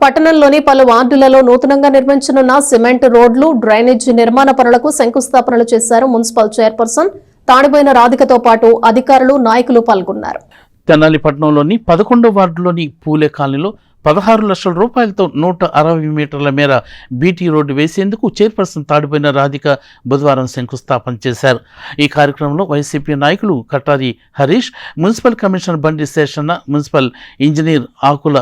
పట్టణంలోని పలు వార్డులలో నూతనంగా నిర్మించనున్న సిమెంట్ రోడ్లు డ్రైనేజీ నిర్మాణ పనులకు శంకుస్థాపనలు చేశారు మున్సిపల్ చైర్పర్సన్. తాడిపోయిన రాధికతో పాటు అధికారులు నాయకులు పాల్గొన్నారు. తెనాలి పట్టణంలోని పదకొండవ వార్డులోని పూలే కాలనీలో పదహారు లక్షల రూపాయలతో నూట అరవై మీటర్ల మేర బీటీ రోడ్డు వేసేందుకు చైర్పర్సన్ తాడిపోయిన రాధిక బుధవారం శంకుస్థాపన చేశారు. ఈ కార్యక్రమంలో వైసీపీ నాయకులు Kattari Harish municipal commissioner Bandi Seshanna municipal engineer Akula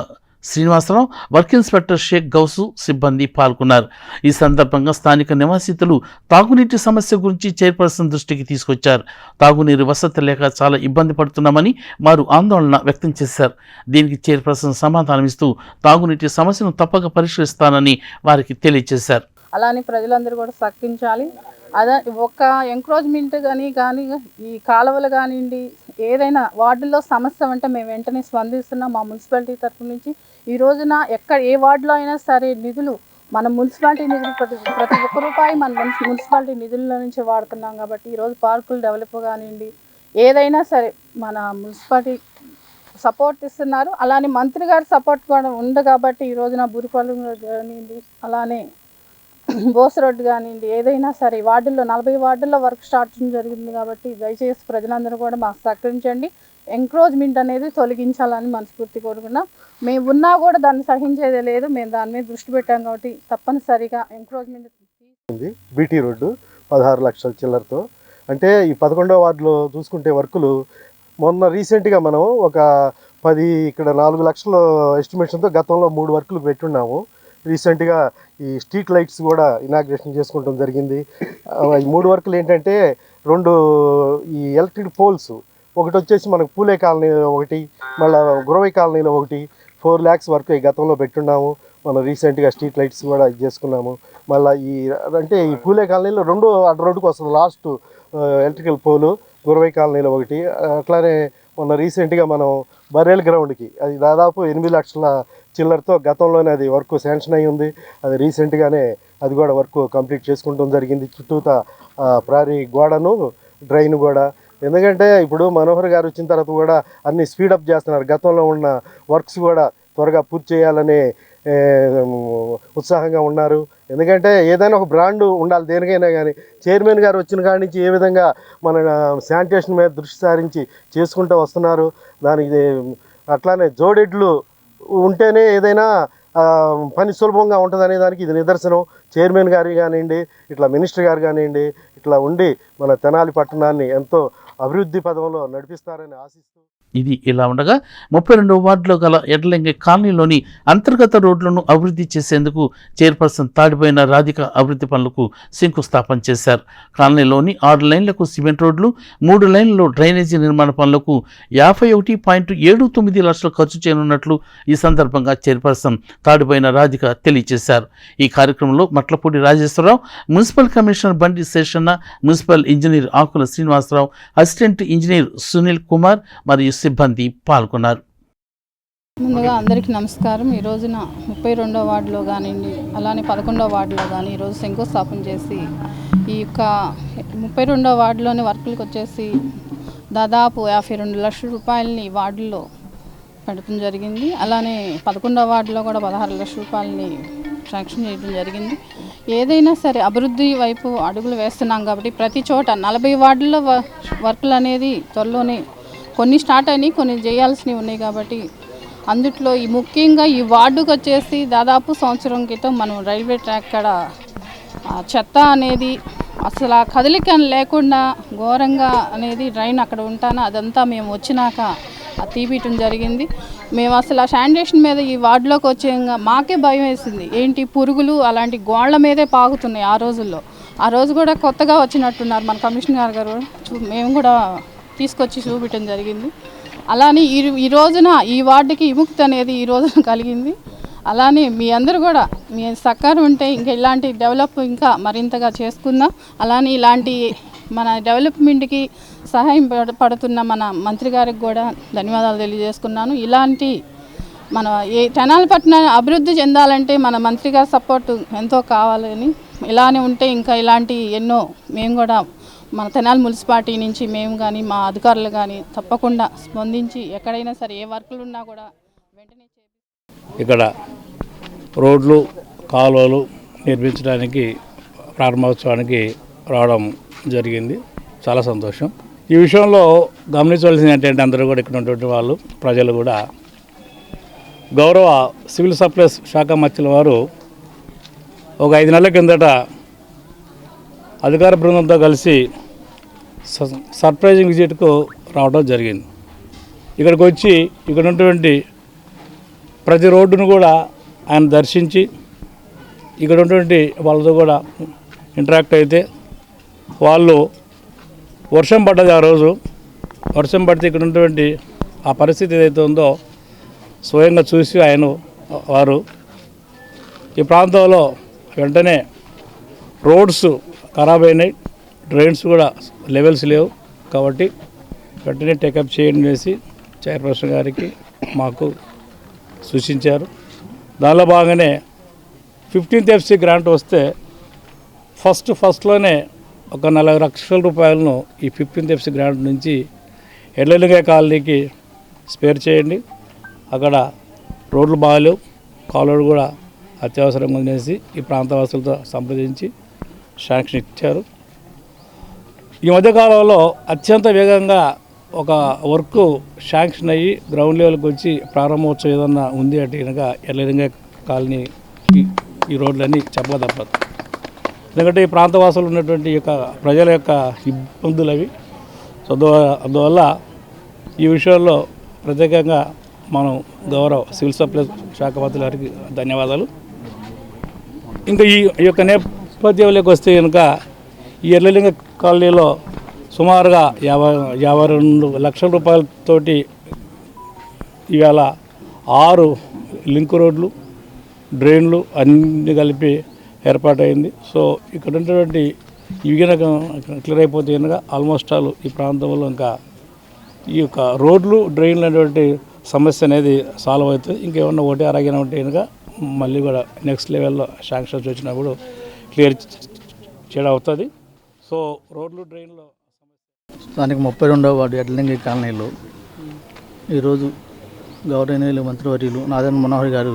Srinivasarao work inspector Shaik Gouse సిబ్బంది పాల్గొన్నారు. ఈ సందర్భంగా స్థానిక నివాసితులు తాగునీటి సమస్య గురించి చైర్పర్సన్ దృష్టికి తీసుకొచ్చారు. తాగునీరు వసతి లేక చాలా ఇబ్బంది పడుతున్నామని వారు ఆందోళన వ్యక్తం చేశారు. దీనికి చైర్పర్సన్ సమాధానమిస్తూ తాగునీటి సమస్యను తప్పక పరిష్కరిస్తానని వారికి తెలియజేశారు. అలానే ప్రజలందరూ కూడా సక్కించాలి అదే ఒక్క ఎంక్రోచ్మెంట్ కానీ కానీ ఈ కాలువలు కానివ్వండి ఏదైనా వార్డుల్లో సమస్య అంటే మేము వెంటనే స్పందిస్తున్నాం మా మున్సిపాలిటీ తరఫు నుంచి. ఈ రోజున ఎక్కడ ఏ వార్డులో అయినా సరే నిధులు మన మున్సిపాలిటీ నిధులు ప్రతి ప్రతి ఒక్క రూపాయి మన మున్సిపాలిటీ నిధుల్లో నుంచి వాడుతున్నాం కాబట్టి ఈరోజు పార్కులు డెవలప్ కానివ్వండి ఏదైనా సరే మన మున్సిపాలిటీ సపోర్ట్ ఇస్తున్నారు. అలానే మంత్రి గారి సపోర్ట్ కూడా ఉంది కాబట్టి ఈ రోజున బురిపాలెం కానివ్వండి అలానే బోస్ రోడ్డు కానివ్వండి ఏదైనా సరే వార్డుల్లో నలభై వార్డుల్లో వర్క్ స్టార్ట్ జరిగింది కాబట్టి దయచేసి ప్రజలందరూ కూడా మాకు సహకరించండి. ఎంక్రోజ్మెంట్ అనేది తొలగించాలని మనస్ఫూర్తి కోరుకున్నాం మేము ఉన్నా కూడా దాన్ని సహించేదే లేదు. మేము దాని మీద దృష్టి పెట్టాం కాబట్టి తప్పనిసరిగా ఎంక్రోజ్మెంట్ బీటీ రోడ్డు పదహారు లక్షల చిల్లరతో. అంటే ఈ పదకొండవ వార్డులో చూసుకుంటే వర్కులు మొన్న రీసెంట్గా మనం ఒక పది ఇక్కడ నాలుగు లక్షల ఎస్టిమేషన్తో గతంలో మూడు వర్కులు పెట్టున్నాము. రీసెంట్గా ఈ స్ట్రీట్ లైట్స్ కూడా ఇనాగ్రేషన్ చేసుకోవడం జరిగింది. ఈ మూడు వర్కులు ఏంటంటే రెండు ఈ ఎలక్ట్రిక్ పోల్స్ ఒకటి వచ్చేసి మనకు పూలే కాలనీలో ఒకటి మళ్ళీ గురవై కాలనీలో ఒకటి ఫోర్ ల్యాక్స్ వరకు ఈ గతంలో పెట్టున్నాము. మనం రీసెంట్గా స్ట్రీట్ లైట్స్ కూడా ఇది చేసుకున్నాము. మళ్ళీ ఈ అంటే ఈ పూలే కాలనీలో రెండు అడ్డ రోడ్డుకు వస్తుంది లాస్ట్ ఎలక్ట్రికల్ పోలు గురవై కాలనీలో ఒకటి. అట్లానే మొన్న రీసెంట్గా మనం బరేల్ గ్రౌండ్కి అది దాదాపు ఎనిమిది లక్షల చిల్లరతో గతంలోనే అది వర్క్ శాంక్షన్ అయి ఉంది. అది రీసెంట్గానే అది కూడా వర్క్ కంప్లీట్ చేసుకుంటాం జరిగింది. చుట్టూత ప్రారీ గోడను డ్రైన్ కూడా ఎందుకంటే ఇప్పుడు మనోహర్ గారు వచ్చిన తర్వాత కూడా అన్ని స్పీడప్ చేస్తున్నారు. గతంలో ఉన్న వర్క్స్ కూడా త్వరగా పూర్తి చేయాలనే ఉత్సాహంగా ఉన్నారు. ఎందుకంటే ఏదైనా ఒక బ్రాండ్ ఉండాలి దేనికైనా కానీ చైర్మన్ గారు వచ్చిన కాడి నుంచి ఏ విధంగా మన శానిటేషన్ మీద దృష్టి సారించి చేసుకుంటూ వస్తున్నారు. దానికి అట్లానే జోడెడ్లు ఉంటేనే ఏదైనా పని సులభంగా ఉంటుందనే దానికి ఇది నిదర్శనం. చైర్మన్ గారు కానివ్వండి ఇట్లా మినిస్టర్ గారు కానివ్వండి ఇట్లా ఉండి మన తెనాలి పట్టణాన్ని ఎంతో అభివృద్ధి పదంలో నడిపిస్తారని ఆశిస్తూ ఇది ఇలా ఉండగా ముప్పై రెండు వార్డులో గల ఎడ్లంగి కాలనీలోని అంతర్గత రోడ్లను అభివృద్ధి చేసేందుకు చైర్పర్సన్ తాడిపోయిన రాధిక అభివృద్ధి పనులకు శంకుస్థాపన చేశారు. కాలనీలోని ఆరు లైన్లకు సిమెంట్ రోడ్లు మూడు లైన్లలో డ్రైనేజీ నిర్మాణ పనులకు యాభై ఒకటి పాయింట్ ఏడు తొమ్మిది లక్షలు ఖర్చు చేయనున్నట్లు ఈ సందర్భంగా చైర్పర్సన్ తాడిపోయిన రాధిక తెలియజేశారు. ఈ కార్యక్రమంలో Matlapudi Rajeswararao municipal commissioner Bandi Seshanna municipal engineer Akula Srinivasarao assistant engineer Sunil Kumar మరియు సిబ్బంది పాల్గొన్నారు. ముందుగా అందరికీ నమస్కారం. ఈ రోజున ముప్పై రెండో వార్డులో కానివ్వండి అలానే పదకొండో వార్డులో కానీ ఈరోజు శంకుస్థాపన చేసి ఈ యొక్క ముప్పై రెండో వార్డులోని వర్కులకు వచ్చేసి దాదాపు యాభై రెండు లక్షల రూపాయలని వార్డుల్లో పెడటం జరిగింది. అలానే పదకొండో వార్డులో కూడా పదహారు లక్షల రూపాయలని శాంక్షన్ చేయడం జరిగింది. ఏదైనా సరే అభివృద్ధి వైపు అడుగులు వేస్తున్నాం కాబట్టి ప్రతి చోట నలభై వార్డుల్లో వర్కులు అనేది త్వరలోనే కొన్ని స్టార్ట్ అయినాయి కొన్ని చేయాల్సినవి ఉన్నాయి కాబట్టి అందుట్లో ఈ ముఖ్యంగా ఈ వార్డుకు వచ్చేసి దాదాపు సంవత్సరం క్రితం మనం రైల్వే ట్రాక్ కాడ చెత్త అనేది అసలు ఆ కదలిక లేకుండా ఘోరంగా అనేది డ్రైన్ అక్కడ ఉంటాను అదంతా మేము వచ్చినాక ఆ తీపియటం జరిగింది. మేము అసలు ఆ శానిటేషన్ మీద ఈ వార్డులోకి వచ్చేయంగా మాకే భయం వేసింది. ఏంటి పురుగులు అలాంటి గోళ్ళ మీదే పాకుతున్నాయి ఆ రోజుల్లో. ఆ రోజు కూడా కొత్తగా వచ్చినట్టున్నారు మన కమిషనర్ గారు. కూడా. చూ మేము కూడా తీసుకొచ్చి చూపించడం జరిగింది. అలానే ఈ ఈ రోజున ఈ వార్డుకి విముక్తి అనేది ఈ రోజున కలిగింది. అలానే మీ అందరూ కూడా మీ సహకారం ఉంటే ఇంకా ఇలాంటి డెవలప్ ఇంకా మరింతగా చేసుకుందాం. అలానే ఇలాంటి మన డెవలప్మెంట్కి సహాయం పడుతున్న మన మంత్రి గారికి కూడా ధన్యవాదాలు తెలియజేసుకున్నాను. ఇలాంటి మన ఏ తెనాలి అభివృద్ధి చెందాలంటే మన మంత్రి గారి సపోర్ట్ ఎంతో కావాలని ఇలానే ఉంటే ఇంకా ఇలాంటి ఎన్నో మేము కూడా మన తెనాలి మున్సిపాలిటీ నుంచి మేము కానీ మా అధికారులు కానీ తప్పకుండా స్పందించి ఎక్కడైనా సరే ఏ వర్కులు ఉన్నా కూడా వెంటనే ఇక్కడ రోడ్లు కాలువలు నిర్మించడానికి ప్రారంభోత్సవానికి రావడం జరిగింది. చాలా సంతోషం. ఈ విషయంలో గమనించవలసింది ఏంటంటే అందరూ కూడా ఇక్కడ ఉన్నటువంటి వాళ్ళు ప్రజలు కూడా. గౌరవ సివిల్ సప్లైస్ శాఖ మంత్రుల వారు ఒక ఐదు నెలల కిందట అధికార బృందంతో కలిసి స- సర్ప్రైజింగ్ విజిట్కు రావడం జరిగింది. ఇక్కడికి వచ్చి ఇక్కడ ఉన్నటువంటి ప్రతి రోడ్డును కూడా ఆయన దర్శించి ఇక్కడ ఉన్నటువంటి వాళ్ళతో కూడా ఇంటరాక్ట్ అయితే వాళ్ళు వర్షం పడ్డది ఆ రోజు. వర్షం పడితే ఇక్కడ ఉన్నటువంటి ఆ పరిస్థితి ఏదైతే ఉందో స్వయంగా చూసి ఆయన వారు ఈ ప్రాంతంలో వెంటనే రోడ్స్ ఖరాబ్ అయినాయి. డ్రైన్స్ కూడా లెవెల్స్ లేవు కాబట్టి వెంటనే టేకప్ చేయండి వేసి చైర్పర్సన్ గారికి మాకు సూచించారు. దానిలో భాగంగానే ఫిఫ్టీన్త్ ఎఫ్సి గ్రాంట్ వస్తే ఫస్ట్ ఫస్ట్లోనే ఒక నలభై లక్షల రూపాయలను ఈ ఫిఫ్టీన్త్ ఎఫ్సి గ్రాంట్ నుంచి ఎల్లెలుగా కాలనీకి స్పేర్ చేయండి. అక్కడ రోడ్లు బాగాలేవు. కాలువలు కూడా అత్యవసరంగా ఉందనేసి ఈ ప్రాంతవాసులతో సంప్రదించి శాంక్షన్ ఇచ్చారు. ఈ మధ్యకాలంలో అత్యంత వేగంగా ఒక వర్క్ శాంక్షన్ అయ్యి గ్రౌండ్ లెవెల్కి వచ్చి ప్రారంభోత్సవం ఏదన్నా ఉంది అంటే కనుక ఎల్లరింగా కాలనీ ఈ- రోడ్లన్నీ చెప్పక తప్పదు. ఎందుకంటే ఈ ప్రాంతవాసులు ఉన్నటువంటి యొక్క ప్రజల యొక్క ఇబ్బందులు అవి. సో అందువల్ల ఈ విషయంలో ప్రత్యేకంగా మనం గౌరవ సివిల్ సప్లై శాఖ మంత్రి గారికి ధన్యవాదాలు. ఇంకా ఈ ఈ యొక్క నేపథ్యంలోకి వస్తే కనుక ఈ ఎర్లలింగ కాలనీలో సుమారుగా యాభై యాభై రెండు లక్షల రూపాయలతోటి ఇవాళ ఆరు లింక్ రోడ్లు డ్రైన్లు అన్నీ కలిపి ఏర్పాటైంది సో ఇక్కడ ఉన్నటువంటి ఇవి కనుక క్లియర్ అయిపోతే కనుక ఆల్మోస్ట్ ఆల్ ఈ ప్రాంతంలో ఇంకా ఈ యొక్క రోడ్లు డ్రైన్లు అనేటువంటి సమస్య అనేది సాల్వ్ అవుతుంది. ఇంకేమన్నా ఒకటి అరగిన ఉంటే కనుక మళ్ళీ కూడా నెక్స్ట్ లెవెల్లో శాంక్షన్స్ వచ్చినప్పుడు క్లియర్ చేయడం అవుతుంది. సో రోడ్లు డ్రైన్లో స్థానిక ముప్పై రెండవ వార్డు ఎడ్లంగి కాలనీలో ఈరోజు గౌరవనీయులు మంత్రివర్యులు నారాయణ మనోహర్ గారు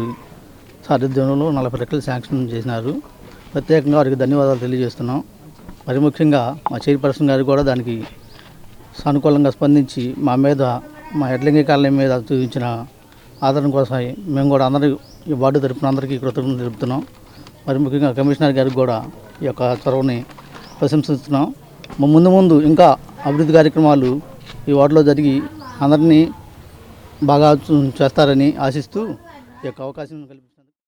సారథ్యంలో నలభై లెక్కలు శాంక్షన్ చేసినారు. ప్రత్యేకంగా వారికి ధన్యవాదాలు తెలియజేస్తున్నాం. మరి ముఖ్యంగా మా చైర్పర్సన్ గారు కూడా దానికి సానుకూలంగా స్పందించి మా మీద మా ఎడ్లింగి కాలనీ మీద చూపించిన ఆదరణ కోసం మేము కూడా అందరి ఈ వార్డు తరపున అందరికీ కృతజ్ఞతలు తెలుపుతున్నాం. మరి ముఖ్యంగా కమిషనర్ గారికి కూడా ఈ యొక్క చొరవని ప్రశంసిస్తున్నాం. ముందు ముందు ఇంకా అభివృద్ధి కార్యక్రమాలు ఈ వార్డులో జరిగి అందరినీ బాగా చేస్తారని ఆశిస్తూ ఈ యొక్క అవకాశం కలిపి